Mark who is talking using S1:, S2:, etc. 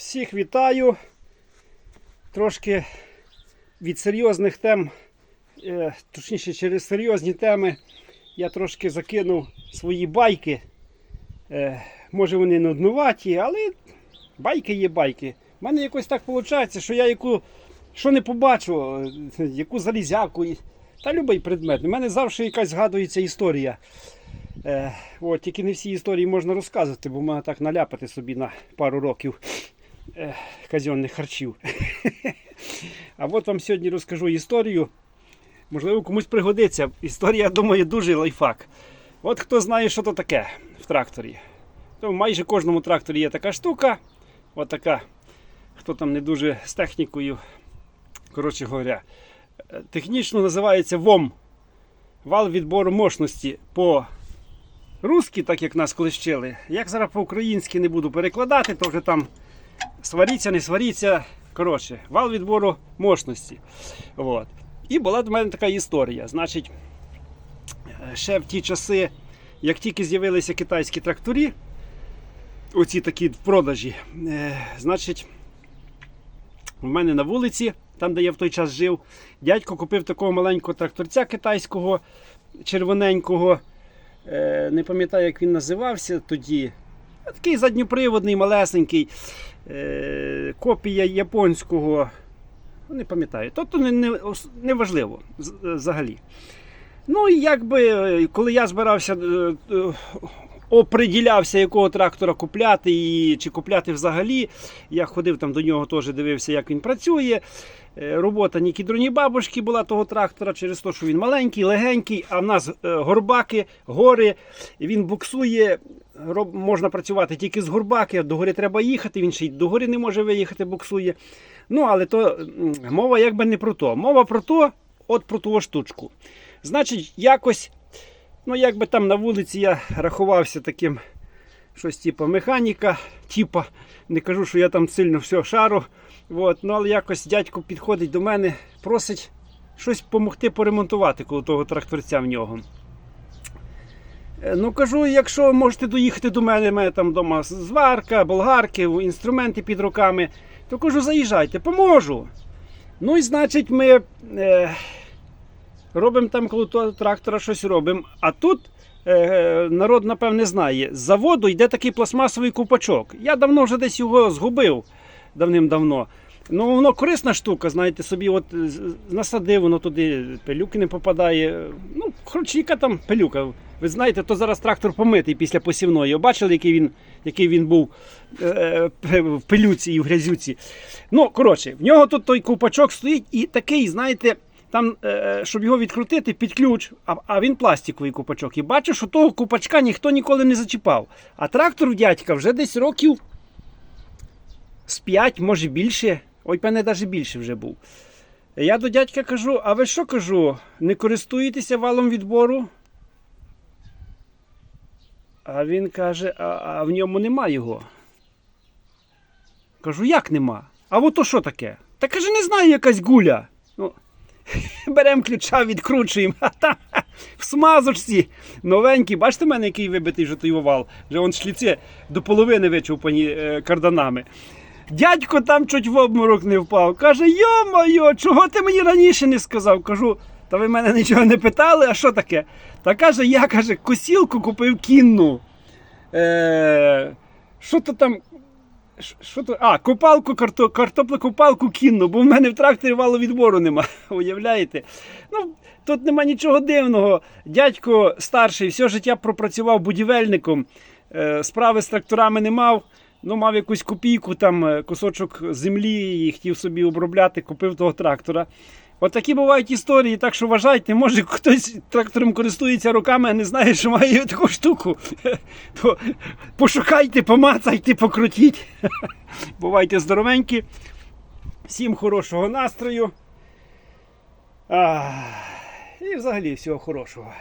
S1: Всіх вітаю. Трошки від серйозних тем, е, точніше, через серйозні теми я трошки закинув свої байки. Е, Може вони нуднуваті, але байки є байки. У мене якось так виходить, що я яку, що не побачу, яку залізяку, та любий предмет. У мене завжди якась згадується історія. Е, от, тільки не всі історії можна розказувати, бо можна так наляпати собі на пару років казенних харчів. А от вам сьогодні розкажу історію. Можливо, комусь пригодиться. Історія, я думаю, дуже лайфхак. От хто знає, що то таке в тракторі. То в майже кожному тракторі є така штука. От така, хто там не дуже з технікою. Коротше говоря, е, технічно називається ВОМ. Вал відбору мощності по русськи, так як нас колись. Як зараз по-українськи не буду перекладати, то вже там сваріться, не сваріться. Коротше, вал відбору мощності. От. І була до мене така історія. Значить, е, ще в ті часи, як тільки з'явилися китайські тракторі, оці такі в продажі, е, значить, в мене на вулиці, там, де я в той час жив, дядько купив такого маленького тракторця китайського, червоненького. Е, не пам'ятаю, як він називався тоді. Такий задньоприводний, малесенький, е, копія японського. Не пам'ятаю. Тобто не, не, не важливо взагалі. Ну і якби, е, коли я збирався, е, е, оприділявся, якого трактора купляти і чи купляти взагалі, я ходив там до нього, теж дивився, як він працює. Е, Робота ні кідроні бабушки була того трактора через те, що він маленький, легенький, а в нас е, горбаки, гори. Він буксує. Можна працювати тільки з горбаки, до гори треба їхати, він ще й до гори не може виїхати, буксує. Ну, але то мова якби не про то. Мова про то, от про ту штучку. Значить, якось, ну якби там на вулиці я рахувався таким щось типу механіка, типа, не кажу, що я там сильно все шару. От, ну, але якось дядько підходить до мене, просить щось допомогти поремонтувати коло того тракторця в нього. Е, Ну кажу, якщо можете доїхати до мене, мене там вдома зварка, болгарки, інструменти під руками, то кажу, заїжджайте, поможу. Ну і значить, ми е, робимо там коло трактора щось робимо. А тут е, народ, напевне, знає, з заводу йде такий пластмасовий купачок. Я давно вже десь його згубив давним-давно. Ну, воно корисна штука, знаєте, собі от е, насадив, воно туди пилюки не попадає. Ну, яка там пилюка. Ви знаєте, то зараз трактор помитий після посівної. Бачили, який він, який він був е, е, в пилюці і в грязюці. Ну, коротше, в нього тут той купачок стоїть і такий, знаєте, там, е, щоб його відкрутити під ключ, а він пластиковий купачок. І бачу, що того купачка ніхто ніколи не зачіпав. А трактор у дядька вже десь років з 5, може більше. Ой, певне, навіть більше вже був. Я до дядька кажу: а ви що кажу? Не користуєтеся валом відбору? А він каже, а, а в ньому нема його. Кажу, як нема? А от то що таке? Та каже, не знаю, якась гуля. Беремо ключа, відкручуємо, а там в смазочці новенький. Бачите в мене, який вибитий вже овал? Вже он шліці до половини вичовпані е, карданами. Дядько там чуть в обморок не впав. Каже: йо-моє, чого ти мені раніше не сказав? Кажу, та ви мене нічого не питали, а що таке? Та каже, я каже, косілку купив кінну. Е, що то там. Що то? А, копалку, карто, картоплекопалку кінну, бо в мене в тракторі валовідбору нема. Уявляєте? Ну, тут нема нічого дивного. Дядько старший, все життя пропрацював будівельником, е, справи з тракторами не мав. Ну, мав якусь копійку, там е, кусочок землі і хотів собі обробляти, купив того трактора. От такі бувають історії, так що вважайте, може хтось трактором користується руками, а не знає, що має таку штуку. То пошукайте, помацайте, покрутіть. Бувайте здоровенькі. Всім хорошого настрою. А, і взагалі всього хорошого.